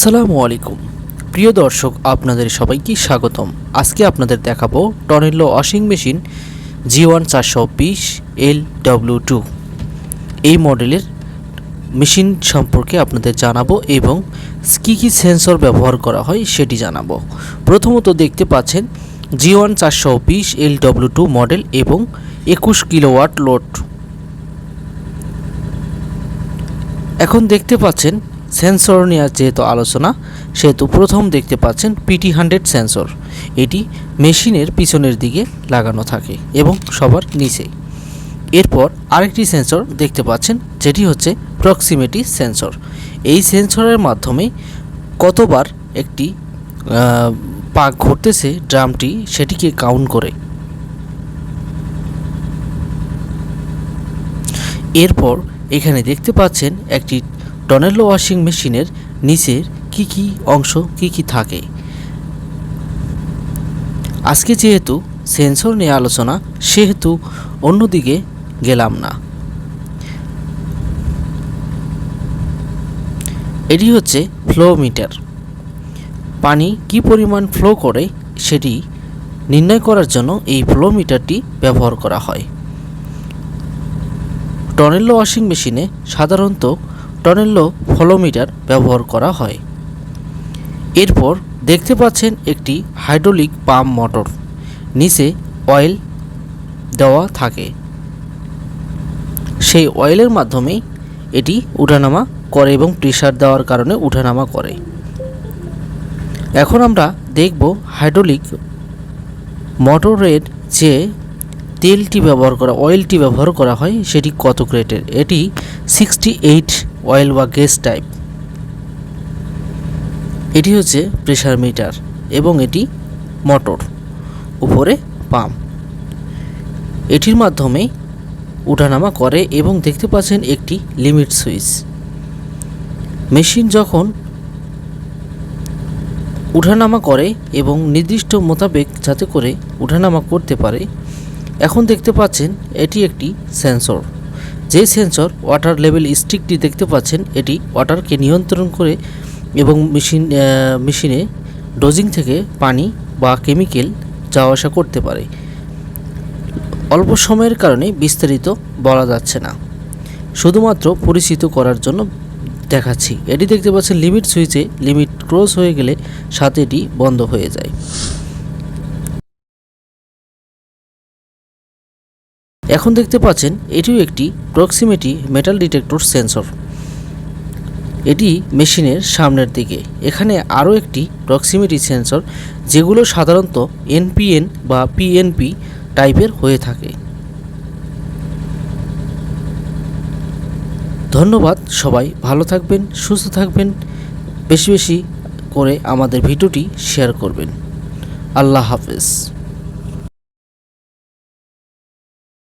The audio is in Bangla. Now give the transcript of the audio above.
আসসালামু আলাইকুম। প্রিয় দর্শক, আপনাদের সবাইকে স্বাগতম। আজকে আপনাদের দেখাবো টনেলো ওয়াশিং মেশিন জি ওয়ান চারশো বিশ এল ডব্লিউ টু। এই মডেলের মেশিন সম্পর্কে আপনাদের জানাব এবং কী কী সেন্সর ব্যবহার করা হয় সেটি জানাব। প্রথমত দেখতে পাচ্ছেন জি ওয়ান চারশো বিশ এল ডব্লিউ টু মডেল এবং একুশ কিলোওয়াট লোড। এখন দেখতে পাচ্ছেন সেন্সর নেওয়ার যেহেতু আলোচনা, সেহেতু প্রথম দেখতে পাচ্ছেন পিটি হান্ড্রেড সেন্সর। এটি মেশিনের পিছনের দিকে লাগানো থাকে এবং সবার নিচেই। এরপর আরেকটি সেন্সর দেখতে পাচ্ছেন, যেটি হচ্ছে প্রক্সিমিটি সেন্সর। এই সেন্সরের মাধ্যমে কতবার একটি পাক ঘুরতেছে ড্রামটি সেটিকে কাউন্ট করে। এরপর এখানে দেখতে পাচ্ছেন একটি টনেলো ওয়াশিং মেশিনের নিচের কি কি অংশ, কি কি থাকে? আজকে যেহেতু সেন্সর নিয়ে আলোচনা, সেহেতু অন্যদিকে গেলাম না। এটি হচ্ছে ফ্লো মিটার। পানি কি পরিমাণ ফ্লো করে সেটি নির্ণয় করার জন্য এই ফ্লো মিটারটি ব্যবহার করা হয়। টনেল্লো ওয়াশিং মেশিনে সাধারণত টনেল্লো ফলোমিটার ব্যবহার করা হয়। এরপর দেখতে পাচ্ছেন একটি হাইড্রোলিক পাম্প মোটর। নিচে অয়েল দেওয়া থাকে। সেই অয়েলের মাধ্যমেই এটি উঠানামা করে এবং প্রেশার দেওয়ার কারণে উঠানামা করে। এখন আমরা দেখব হাইড্রোলিক মোটরের যে তেলটি ব্যবহার করা, অয়েলটি ব্যবহার করা হয়, সেটি কত গ্রেডের এটি সিক্সটি এইট অয়েল বা গ্যাস টাইপ এটি হচ্ছে প্রেশার মিটার এবং এটি মোটর উপরে পাম্প এটির মাধ্যমে উঠানামা করে এবং দেখতে পাচ্ছেন একটি লিমিট সুইচ মেশিন যখন উঠানামা করে এবং নির্দিষ্ট মোতাবেক যাতে করে উঠানামা করতে পারে, এখন দেখতে পাচ্ছেন এটি একটি সেন্সর যে সেন্সর ওয়াটার লেভেল স্টিকটি দেখতে পাচ্ছেন, এটি ওয়াটারকে নিয়ন্ত্রণ করে এবং মেশিন মেশিনে ডোজিং থেকে পানি বা কেমিক্যাল যাওয়া আসা করতে পারে। অল্প সময়ের কারণে বিস্তারিত বলা যাচ্ছে না। শুধুমাত্র পরিচিত করার জন্য দেখাচ্ছি। এটি দেখতে পাচ্ছেন লিমিট সুইচে লিমিট ক্রস হয়ে গেলে সাথে এটি বন্ধ হয়ে যায়। এখন দেখতে পাচ্ছেন, এটিও একটি প্রক্সিমিটি মেটাল ডিটেক্টর সেন্সর এটি মেশিনের সামনের দিকে। এখানে আরও একটি প্রক্সিমিটি সেন্সর যেগুলো সাধারণত এনপিএন বা পিএনপি টাইপের হয়ে থাকে। ধন্যবাদ সবাই, ভালো থাকবেন, সুস্থ থাকবেন, বেশি বেশি করে আমাদের ভিডিওটি শেয়ার করবেন। আল্লাহ হাফেজ।